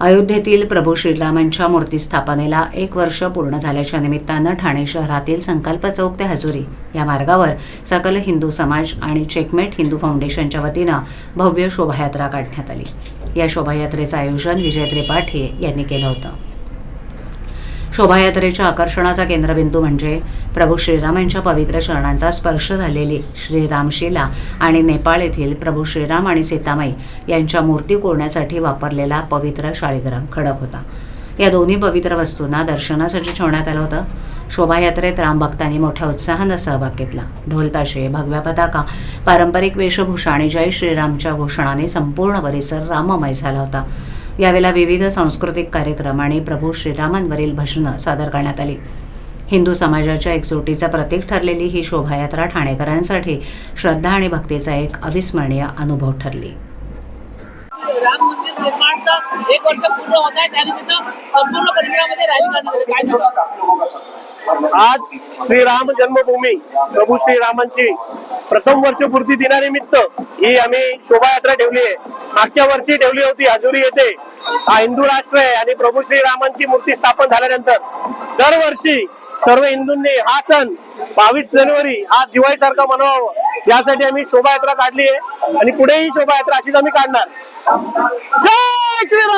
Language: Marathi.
अयोध्येतील प्रभू श्रीरामांच्या मूर्ती स्थापनेला एक वर्ष पूर्ण झाल्याच्या निमित्तानं ठाणे शहरातील संकल्प चौक ते हजुरी या मार्गावर सकल हिंदू समाज आणि चेकमेट हिंदू फाउंडेशनच्या वतीनं भव्य शोभायात्रा काढण्यात आली. या शोभायात्रेचं आयोजन विजय त्रिपाठी यांनी केलं होतं. शोभायात्रेच्या आकर्षणाचा केंद्रबिंदू म्हणजे प्रभू श्रीराम यांच्या पवित्र चरणांचा स्पर्श झालेली श्रीरामशिला आणि नेपाळ येथील प्रभू श्रीराम आणि सीतामाई यांच्या मूर्ती कोरण्यासाठी वापरलेला पवित्र शाळीग्राम खडक होता. या दोन्ही पवित्र वस्तूंना दर्शनासाठी ठेवण्यात आलं होतं. शोभायात्रेत रामभक्तांनी मोठ्या उत्साहानं सहभाग घेतला. ढोलताशे भगव्या पताका पारंपरिक वेशभूषा आणि जय श्रीरामच्या घोषणाने संपूर्ण परिसर राममय झाला होता. यावेळेला विविध सांस्कृतिक कार्यक्रम आणि प्रभू श्रीरामांवरील भाषणं सादर करण्यात आली. हिंदू समाजाच्या एकजुटीचं प्रतीक ठरलेली ही शोभायात्रा ठाणेकरांसाठी श्रद्धा आणि भक्तीचा एक अविस्मरणीय अनुभव ठरली. राम मंदिर निर्माणचं एक वर्ष पूर्ण होत आहे. त्यानिमित्त संपूर्ण परिसरामध्ये रॅली काढण्यात काय सांगाल? आज श्रीराम जन्मभूमी प्रभू श्रीरामांची प्रथम वर्षपूर्ती दिनानिमित्त ही आम्ही शोभायात्रा ठेवली आहे. मागच्या वर्षी ठेवली होती हजुरी येथे हा हिंदू राष्ट्र आहे आणि प्रभू श्रीरामांची मूर्ती स्थापन झाल्यानंतर दरवर्षी सर्व हिंदूंनी हा सण बावीस जानेवारी हा दिवाळी सारखा मनवावं. यासाठी आम्ही शोभायात्रा काढली आहे. आणि पुढेही शोभायात्रा अशीच आम्ही काढणार. जय श्रीराम!